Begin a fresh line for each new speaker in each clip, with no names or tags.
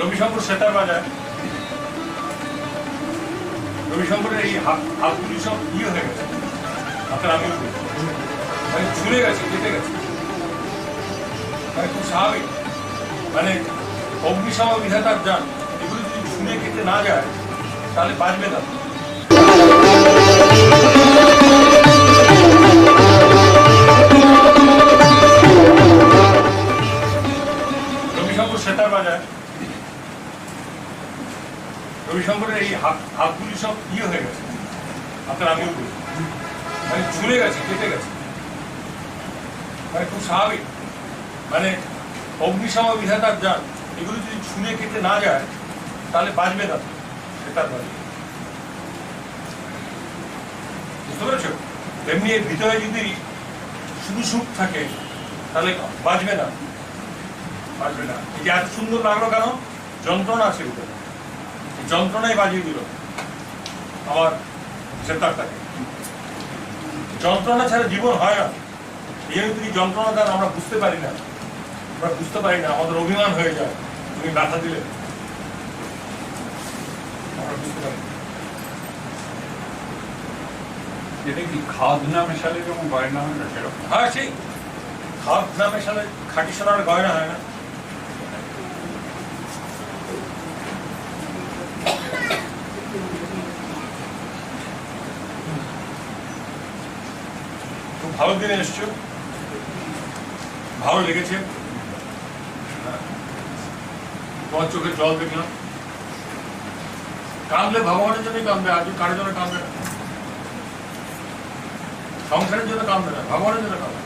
রবিশঙ্কর সেতার বাজায় রবিশঙ্করের এই হাত হাতগুলি সব ইয়ে হয়ে গেছে। হাতের আমি মানে ঝুলে গেছে, কেটে গেছে। মানে খুব স্বাভাবিক। মানে অগ্নিসম বিধাতার যান, এগুলো যদি ঝুলে কেটে না যায়, তাহলে বাঁচবে না। হয়ে গেছে? হাতের আমি মানে ঝুলে গেছে, কেটে গেছে। মানে খুব স্বাভাবিক। মানে অগ্নিসম বিধাতার যান, এগুলো যদি ছুঁড়ে কেটে না যায়, তাহলে বাঁচবে না। সেটার বাড়ি বুঝতে পেরেছ? তেমনি এর ভিতরে যদি শুধু সুখ থাকে, তাহলে বাঁচবে না। বাঁচবে না। এই যে এত সুন্দর লাগল কেন? যন্ত্রণা আছে ভিতরে। যন্ত্রণাই বাজিয়ে দিল। আমার সেতারটাকে যন্ত্রণা ছাড়া জীবন হয় না। এই তুমি যন্ত্রণা দ্বারা আমরা বুঝতে পারি না আমরা বুঝতে পারি না আমাদের অভিমান হয়ে যায় তুমি ব্যথা দিলে। আমরা বুঝতে পারি না।
এটা কি খাদ না মেশালে যেমন গয়না হয় না সেরকম?
হ্যাঁ সেই খাপ না মেশালে খাটি সোনার গয়না হয় না। ভালো দিনে এসছো? ভালো লেগেছে। তোমার চোখে জল দেখলাম। কাঁদলে ভগবানের জন্যই কাঁদবে, আজ কারোর জন্য কাঁদবে না। সংসারের জন্য কাঁদবে না, ভগবানের জন্য কাঁদবে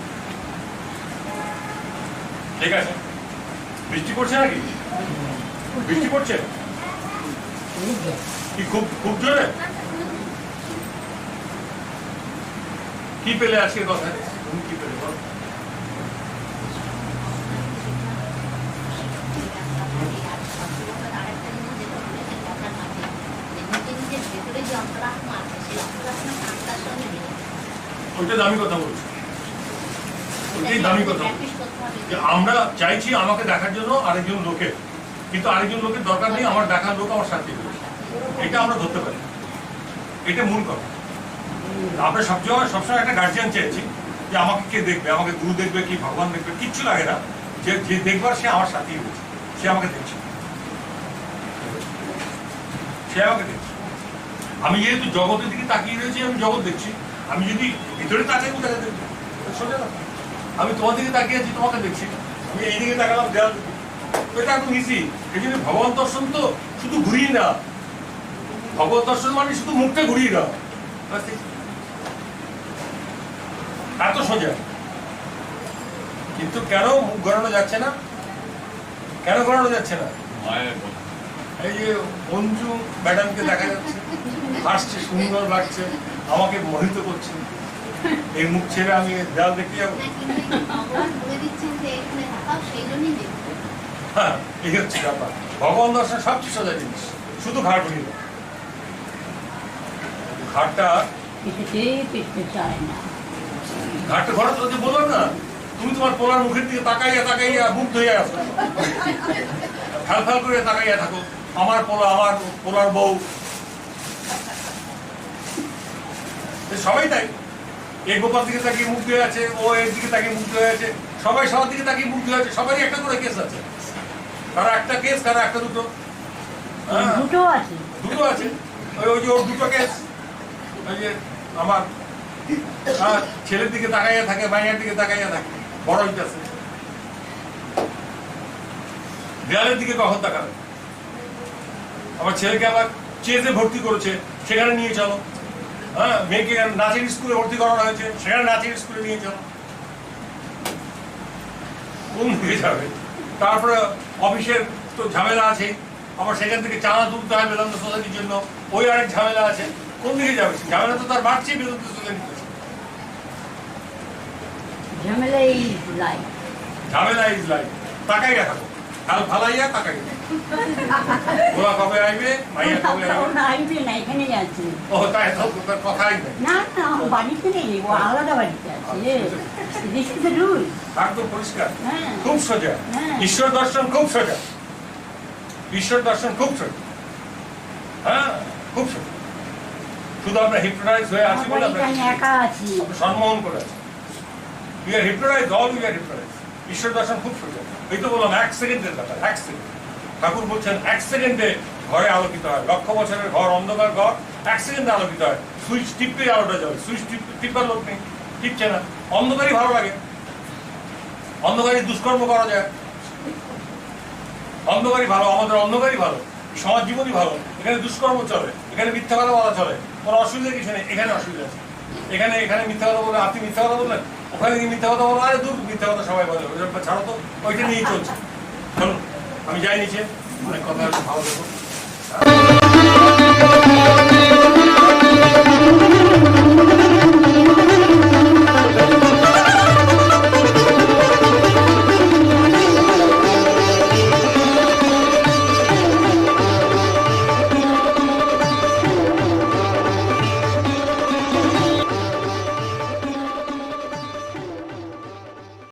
ঠিক আছে? বৃষ্টি পড়ছে নাকি? বৃষ্টি পড়ছে? কি, খুব খুব জোরে? কি পেলে আজকের কথা তুমি কি পেলে, বলো। দামি কথা বলছি। ওইটাই দামি কথা। আমরা চাইছি আমাকে দেখার জন্য আরেকজন লোকের। কিন্তু আরেকজন লোকের দরকার নেই, আমার দেখার লোক আমার সাথে। এটা আমরা ধরতে পারি। এটা মূল কথা। আমরা সবসময় সবসময় একটা গার্জিয়ান চাইছি যে আমাকে কে দেখবে, আমাকে গুরু দেখবে কি ভগবান দেখবে, কিচ্ছু লাগে না। যে যে দেখবার সে আমার সাথেই রয়েছে। সে আমাকে দেখছে। সে আমাকে দেখছে। আমি যেহেতু জগতের দিকে তাকিয়ে রয়েছি, আমি জগৎ দেখছি। আমি যদি ভিতরে তাকাই, কোথায় দেখব? সোজা। আমি তোমার দিকে তাকিয়ে আছি, তোমাকে দেখছি। আমি এই দিকে তাকালাম, দেয়াল। তো এটা একদম ইজি এই জন্য ভগবান দর্শন তো শুধু ঘুরিয়ে না ভগবত দর্শন মানে শুধু মুখটা ঘুরিয়ে না। এত সোজা কিন্তু কেন মুখ ঘোরানো যাচ্ছে না কেন ঘোরানো যাচ্ছে না এই যে মঞ্জু ম্যাডামকে দেখা যাচ্ছে হাসছে সুন্দর লাগছে আমাকে মোহিত করছে এই মুখ ছেড়ে আমি দেয়াল দেখতে যাব হ্যাঁ এই হচ্ছে ব্যাপার ভগবান দর্শন সবচেয়ে সোজা জিনিস শুধু ঘাট ঘুরিয়ে ঘাটটা
চায় না
ঘাটটা ঘোরা তো যে বললাম না তুমি তোমার পোলার মুখের দিকে তাকাইয়া তাকাইয়া মুখ ধুয়ে আসো ফ্যাল ফ্যাল করে তাকাইয়া থাকো আমার পোলা আমার পোলার বউ। সবাই তাই। এ গোপাল দিকে তাকিয়ে মুখ ধুয়ে আছে ও এর দিকে তাকিয়ে মুখ ধুয়ে আছে সবাই সবার দিকে তাকিয়ে মুখ ধুয়ে আছে সবারই একটা করে কেস আছে। কারও একটা কেস কারও একটা দুটো। হ্যাঁ।
দুটো আছে।
দুটো আছে। ওই যে ওর দুটো কেস। ওই যে আমার ছেলের দিকে তাকাইয়া থাকে মাইয়ার দিকে তাকাইয়া থাকে। বড় হইতেছে। দেয়ালের দিকে কখন তাকাবে? আমার ছেলেকে আবার চেজে ভর্তি করেছে, সেখানে নিয়ে চলো। হ্যাঁ মেয়েকে নাচের স্কুলে ভর্তি করানো হয়েছে, সেখানে নাচের স্কুলে নিয়ে চলো। কোন দিকে যাবে? তারপরে অফিসের তো ঝামেলা আছে, আবার সেখান থেকে চাঁদা তুলতে হয় বেদান্ত সোসাইটির জন্য। ওই আরেক ঝামেলা আছে, কোন দিকে যাবে? ঝামেলা তো তার বাড়ছে বেদান্ত সোসাইটিতে।
ঝামেলা এই লাইফ
ঝামেলা ইজ লাইফ তাকাই রাখো কাল ফালাইয়া তাকাই ওরা কবে আইবে মাইয়া কবে আইবে।
না এখানেই আছে
ও তাই তো তোর কথাই
না না বাড়িতে নেই ও আলাদা বাড়িতে আছে। দিস ইজ দ্য রুল
একদম পরিষ্কার।
হ্যাঁ।
খুব সোজা।
হ্যাঁ।
ঈশ্বর দর্শন খুব সোজা। ঈশ্বর দর্শন খুব সোজা। হ্যাঁ খুব ছোট শুধু আমরা হিপনোটাইজ হয়ে আছি বলে
আমরা
আমরা
একা আছি।
সম্মোহন করে আছি। We are hypnotize all we are hypnotize ঈশ্বর দর্শন খুব সোজা এই তো বললাম, এক সেকেন্ডের ব্যাপার, এক সেকেন্ড। ঠাকুর বলছেন, এক সেকেন্ডে ঘরে আলোকিত হয়। লক্ষ বছরের ঘর, অন্ধকার ঘর, এক সেকেন্ডে আলোকিত হয়। সুইচ টিপে আলোটা যাবে সুইচ টিপ, টিপার লোক নেই, টিপছে না। অন্ধকারই ভালো লাগে। অন্ধকারই দুষ্কর্ম করা যায়। অন্ধকারই ভালো, আমাদের অন্ধকারই ভালো, সমাজ জীবনই ভালো। এখানে দুষ্কর্ম চলে, এখানে মিথ্যা কথা বলা চলে। কোনো অসুবিধা কিছু নেই, এখানে অসুবিধা আছে। এখানে এখানে মিথ্যা কথা বলে আপনি মিথ্যা কথা বললেন? ওখানে গিয়ে মিথ্যা কথা বলো, আরে দূর, মিথ্যা কথা সবাই বলে ছাড়ো তো, ওইটা নিয়েই চলছে। চলো, আমি যাই নিচে, অনেক কথা ভালো দেখুন